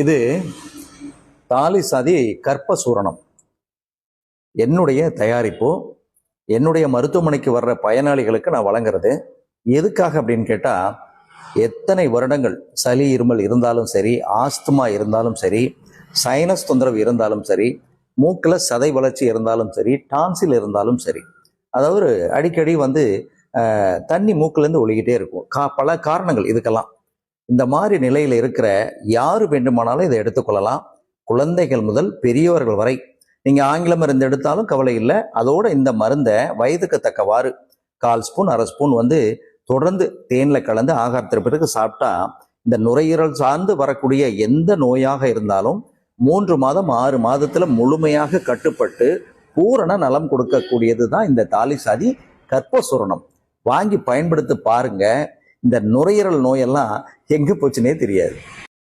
இது தாலி சதி கற்ப சூரணம் என்னுடைய தயாரிப்பு என்னுடைய மருத்துவமனைக்கு வர்ற பயனாளிகளுக்கு நான் வழங்குறது. எதுக்காக அப்படின்னு கேட்டால் எத்தனை வருடங்கள் சளி இருமல் இருந்தாலும் சரி ஆஸ்துமா இருந்தாலும் சரி சைனஸ் தொந்தரவு இருந்தாலும் சரி மூக்கில் சதை வளர்ச்சி இருந்தாலும் சரி டான்சில் இருந்தாலும் சரி. அதாவது அடிக்கடி வந்து தண்ணி மூக்கிலேருந்து ஒழுகிட்டே இருக்கும். கா பல காரணங்கள் இதுக்கெல்லாம். இந்த மாதிரி நிலையில் இருக்கிற யார் வேண்டுமானாலும் இதை எடுத்துக்கொள்ளலாம் குழந்தைகள் முதல் பெரியவர்கள் வரை. நீங்கள் ஆங்கில மருந்து எடுத்தாலும் கவலை இல்லை. அதோட இந்த மருந்தை வயதுக்கு தக்கவாறு கால் ஸ்பூன் அரை ஸ்பூன் வந்து தொடர்ந்து தேனில் கலந்து ஆகாரத்திற்கு பிறகு சாப்பிட்டா இந்த நுரையீரல் சார்ந்து வரக்கூடிய எந்த நோயாக இருந்தாலும் மூன்று மாதம் ஆறு மாதத்தில் முழுமையாக கட்டுப்பட்டு பூரண நலம் கொடுக்கக்கூடியது தான் இந்த தாலி சாதி கற்பசூரணம் வாங்கி பயன்படுத்தி பாருங்கள் இந்த நுரையீரல் நோயெல்லாம் எங்க போச்சுனே தெரியாது.